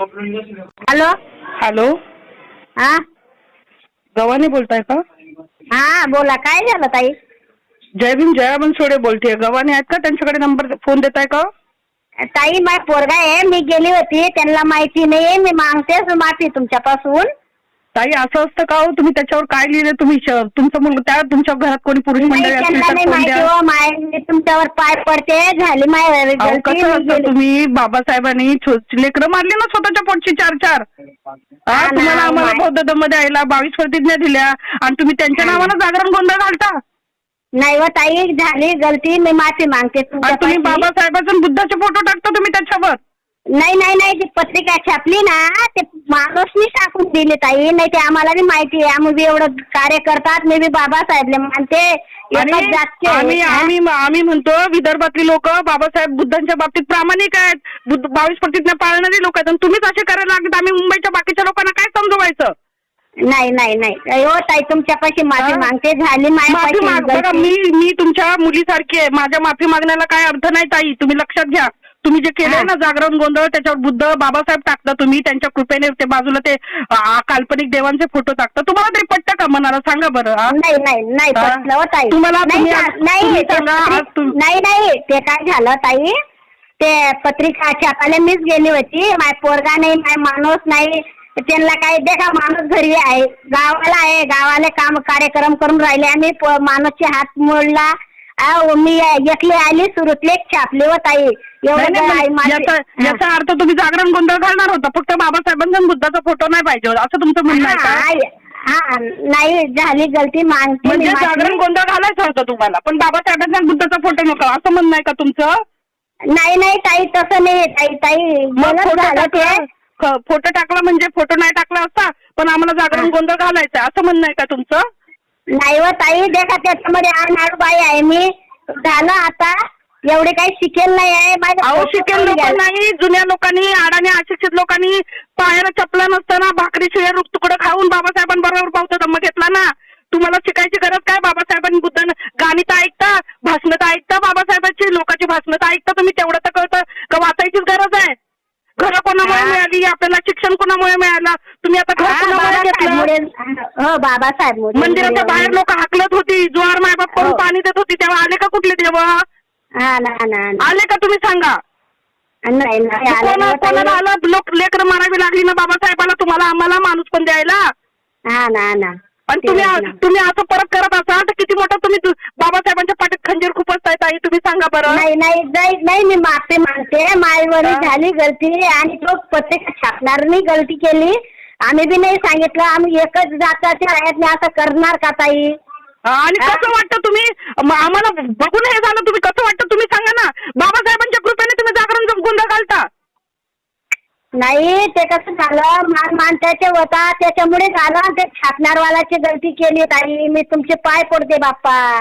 Hello? Hello? हा? गवानी बोलताय का? हा बोला. काय झालं ताई? जय भीम जया बनसोडे बोलतेय. गवानी आहेत का? त्यांच्याकडे नंबर फोन देताय का? ताई माझा पोरगा आहे. मी गेली होती. त्यांना माहिती नाही मी मागतेच माफी तुमच्यापासून. ताई असं असतं का हो? तुम्ही त्याच्यावर काय लिहिले तुम्ही श- तुमचा मुलगा त्या तुमच्या घरात कोणी पुरुष नाही मंडळी त्यांना तर फोन द्या माय तुमच्यावर पाय पडते झाली माय अहो कसं असतं. तुम्ही बाबासाहेबांनी छो- लेकरं मारली ना स्वतःच्या पोटची चार चार हा हा ना, तुम्हाला आम्हाला माय- बौद्ध धम्म द्यायला बावीस प्रतिज्ञा दिल्या आणि तुम्ही त्यांच्या. नावानं जागरण गोंधळ घालता नाही हो ताई झाली गलती मी माफी मागते आणि तुम्ही तुमच्यापाशी. बाबासाहेबांचे आणि बुद्धाचे फोटो टाकता तुम्ही त्याच्यावर नाही नाही नाही ती पत्रिका छापली ना ते माणूसनी टाकून दिली ताई नाही ते आम्हाला बी माहिती आहे आम्ही बी एवढं कार्य करतात मी बी बाबासाहेबले मानते आणि. आम्ही? आम्ही आम्ही म्हणतो विदर्भातली लोक बाबासाहेब बुद्धांच्या बाबतीत प्रामाणिक आहेत. बुद्ध बावीस प्रतिज्ञा पाळणारी लोक आहेत. आणि तुम्हीच असे करायला लागत आम्ही मुंबईच्या बाकीच्या लोकांना काय समजवायचं? नाही नाही नाही. हो ताई तुमच्यापाशी माफी हा? मागते झाली. माफी माग. गलती. मी मी तुमच्या मुलीसारखी आहे. माझ्या माफी मागण्याला काय अर्थ नाही ताई. तुम्ही लक्षात घ्या. तुम्ही जे केलंय. ना जागरण गोंधळ त्याच्यावर बुद्ध बाबासाहेब टाकता तुम्ही त्यांच्या कृपेने ते बाजूला ते काल्पनिक देवांचे फोटो टाकता. तुम्हाला तरी पटतं का मनाला? सांगा बरं? नाही नाही नाही हा? पटलं ताई. तुम्हाला नाही नाही ते काय झालं ताई? ते पत्रिका छापायला मीच गेली होती. माय पोरगा नाही माय माणूस नाही. त्यांना काय देखा माणूस घरी आहे गावाला आहे. गावाला काम कार्यक्रम करून राहिले. आम्ही माणूसचे हात मोडला. अहो, मी एकली आली सुरतले छापली हो ताई. नाही, एवढं नाही, माझी- याचा. याचा अर्थ तुम्ही जागरण गोंधळ घालणार होता. फक्त बाबासाहेबांचा आणि बुद्धाचा फोटो नाही पाहिजे होता. असं तुमचं म्हणणं आहे का? हा, हा, नाही झाली गलती मागते मी म्हणजे माफी. जागरण गोंधळ घालायचा होता तुम्हाला. पण बाबासाहेबांचा आणि बुद्धाचा फोटो नको. असं म्हणणं आहे का तुमचं? नाही नाही ताई तसं नाही ताई. ताई मग गलत फोटो झालं ते. टाकला ख- फोटो टाकला म्हणजे फोटो नाही टाकला असता पण आम्हाला जागरण. गोंधळ घालायचा आहे. असं म्हणणं आहे का तुमचं? नाही हो ताई देखा त्याच्यामध्ये अनाड बाई आहे मी. झालं आता. एवढे काही शिकेल नाही आहे. माझ्या अहो पोटात शिकेल लोक. नाही. जुन्या लोकांनी अडाणी अशिक्षित लोकांनी पायाला चपला नसताना भाकरी शिळे रुख तुकडं खाऊन बाबासाहेबांबरोबर बौद्ध धम्म घेतला ना. तुम्हाला शिकायची गरज काय? बाबासाहेबांनी बुद्ध गाणी तर ऐकता भाषणं तर ऐकता बाबासाहेबांची लोकांची भाषणं तर ऐकता. तुम्ही तेवढं तर कळतं. का वाचायचीच गरज आहे? घरं कोणामुळे हा. मिळाली? आपल्याला शिक्षण कोणामुळे मिळालं? तुम्ही आता घर हा, कोणामुळे घेतलं? बाबासाहेब हो बाबासाहेब मोरे. मंदिराच्या बाहेर लोक हाकलत होती जोहार मायबाप करून हो. पाणी देत होती तेव्हा. आले का कुठले तेव्हा हा ना ना ना. आले का तुम्ही सांगा? नाही नाही आलं कोणा नाही कोणाला ताई. आलं? लोक लेकर मारावी लागली ना बाबासाहेबाला? तुम्हाला आम्हाला माणूस पण द्यायला? हा ना ना. आणि तुम्ही. तुम्ही असं परत करत असाल तर किती मोठं तुम्ही बाबासाहेबांच्या पाठीत खंजीर खुपसताय ताई तुम्ही सांगा बरं. नाही नाही नाही नाही मी माफी मागते. माईवरी हा. झाली गलती आणि तो पत्रिका छापणाऱ्यांनी गलती केली. आम्ही बी नाही सांगितलं. आम्ही एकच जाताच्या आहेत. मी असं करणार का ताई? आणि. कसं वाटतं तुम्ही? आम्हाला बघून हे झालं. तुम्ही कसं वाटतं? तुम्ही सांगा ना. बाबासाहेबांच्या कृपेने तुम्ही जागरण गोंधळ घालता नाही ते कसं झालं? मान मान त्याचे होता त्याच्यामुळे झालं. ते छापणारवालाची गलती केली ताई. मी तुमचे पाय पडते बाप्पा.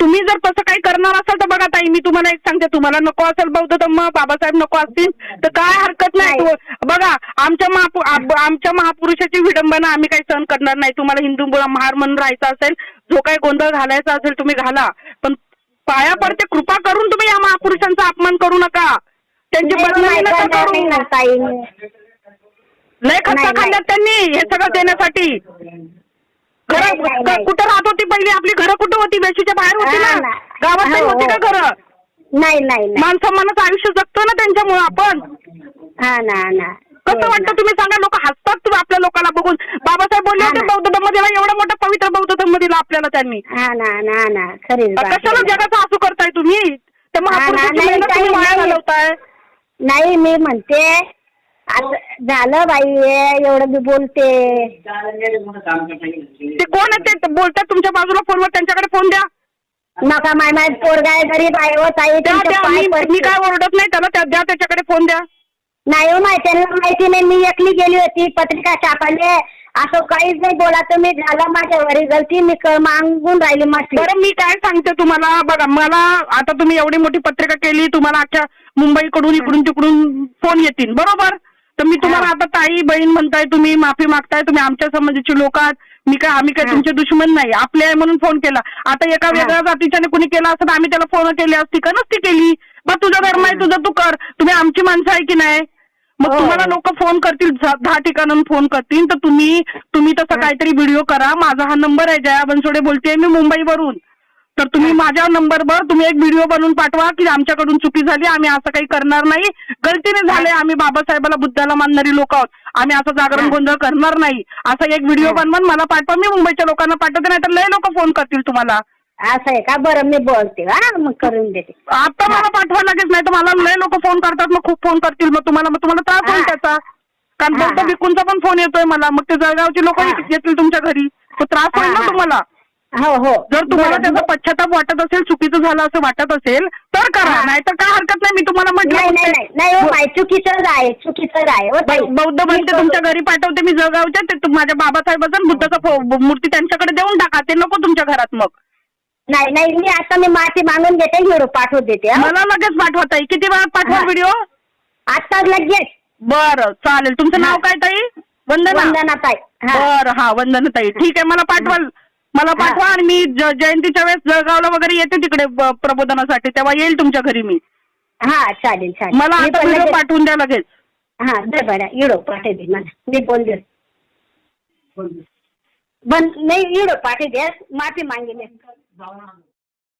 तुम्ही जर तसं काही करणार असाल तर बघा ताई. मी तुम्हाला एक सांगते. तुम्हाला नको असेल बौद्ध धम्म बाबासाहेब नको असतील तर काय हरकत नाही. बघा आमच्या महापु आमच्या महापुरुषाची विडंबना आम्ही काही सहन करणार नाही. तुम्हाला हिंदू मुला- महार म्हणून राहायचं असेल जो काही गोंधळ घालायचा असेल तुम्ही घाला. पण पाया पडते. कृपा करून तुम्ही या महापुरुषांचा अपमान करू नका. त्यांची नाही, बदनामी नाही, नका करणार नाही ना करू ताई. लय खर्च नाही, खाल्ल्यात त्यांनी हे सगळं देण्यासाठी. घर नाही, नाही, नाही. कुठं राहत होती पहिली? आपली घरं कुठं होती? वेशीच्या बाहेर होती हा, ना. ना. गावात नाही हो, होती का हो. घरं? नाही नाही नाही. मान सन्मानाचं आयुष्य जगतो ना त्यांच्यामुळे आपण. हा ना ना. कसं वाटतं तुम्ही सांगा लोक हसतात तुम्ही आपल्या लोकांना बघून. बाबासाहेब बोलले हा होते ना. बौद्ध धम्म दिला एवढा मोठा पवित्र बौद्ध धम्म दिला आपल्याला त्यांनी. हा ना ना ना. खरीच बात कशाला आहे. जगाचा हसू करताय तुम्ही? त्या हा ना, महापुरुषाची नाही, मेहनत तुम्ही वाया नाही. घालवताय. नाही मी म्हणते आता झालं बाई हे, एवढं मी बोलते. ते कोण आहे ते? बोलतात तुमच्या बाजूला फोनवर त्यांच्याकडे फोन द्या. नका माय माय पोरगा आहे गरीब आहे हो ताई द्या तुमचे द्या पाय मी पडते. काय ओरडत नाही त्याला त्या- द्या त्याच्याकडे फोन द्या. नाही हो माय त्यांना माहिती नाही मी एकली गेली होती पत्रिका छापाले. असं काहीच नाही बोला तुम्ही झालं माझ्या घरी गलती मी क- मागून राहिली माफी बरं मी काय सांगते तुम्हाला? बघा मला आता तुम्ही एवढी मोठी पत्रिका केली तुम्हाला अख्ख्या मुंबईकडून इकडून तिकडून फोन येतील. बरोबर? तर मी तुम्हाला हा. आता ताई बहीण म्हणताय तुम्ही माफी मागताय तुम्ही आमच्या संबंधीची लोक आहात. मी काय आम्ही काय हा. तुमचे दुश्मन नाही. आपले आहे म्हणून फोन केला. आता एका हा. वेगळ्या जातीच्याने कुणी केला असतं तर आम्ही त्याला फोन केली असती का? नसती केली. बा तुझा धर्म आहे तुझं तू कर. तुम्ही आमची माणसं आहे की नाही? मग हो. तुम्हाला लोक फोन करतील दहा ठिकाणाहून फोन करतील तर तुम्ही तुम्ही तसं काहीतरी व्हिडिओ करा. माझा हा नंबर आहे जया बनसोडे बोलतेय मी मुंबईवरून. तर तुम्ही माझ्या नंबरवर तुम्ही एक व्हिडिओ बनवून पाठवा की आमच्याकडून चुकी झाली आम्ही असं काही करणार नाही. गलतीने झाले आम्ही बाबासाहेबाला बुद्धाला मानणारी लोक आहोत. आम्ही असं जागरण. गोंधळ करणार नाही. असा एक व्हिडिओ हा. बनवून मला पाठवा मी मुंबईच्या लोकांना पाठवते नाही तर लय लोक फोन करतील तुम्हाला. असं आहे का बरं मी बोलते हा मग करून देते आता मला पाठवा लागेच नाही तर मला लय लोक फोन करतात मग खूप फोन करतील मग तुम्हाला मग तुम्हाला त्रास होईल हा. त्याचा कारण हा, बौद्ध हा. भिक्कूंचा पण फोन येतोय मला मग ते जळगावचे लोक हा. येतील तुमच्या घरी तो त्रास होईल हा, ना हा. तुम्हाला हो हो जर तुम्हाला बरं, त्याचा. पश्चाताप वाटत असेल चुकीचं झालं असं वाटत असेल तर करा हा. नाही तर काय हरकत नाही मी तुम्हाला नाही म्हटलं नाही नाही नाही हो बाई चुकीचंच आहे चुकीचंच आहे हो ताई. बौद्ध मी बनते तुमच्या घरी पाठवते मी जळगावच्या ते माझ्या बाबासाहेबाचा आणि बुद्धाचा फो- मूर्ती त्यांच्याकडे देऊन टाका ते नको तुमच्या घरात मग नाही नाही मी आता मी माफी मागून घेते व्हिडिओ पाठवून देते हा. मला लगेच पाठवता येईल किती वेळात पाठवा हा. व्हिडिओ आता लगेच. बरं चालेल. तुमचं हा. नाव काय ताई? वंदना. वंदना ताई हा. बरं हा वंदना ताई ठीक आहे मला पाठवाल. मला हा. पाठवा आणि मी ज- जयंतीच्या वेळेस जळगावला वगैरे येते तिकडे ब- प्रबोधनासाठी. तेव्हा येईल तुमच्या घरी मी. हा चालेल चालेल. मला मी आता पण व्हिडिओ लगेच- पाठवून द्या लगेच. हा दे बरं व्हिडिओ पाठवते मला. मी बोलते बन नाही व्हिडिओ पाठवते माफी 早上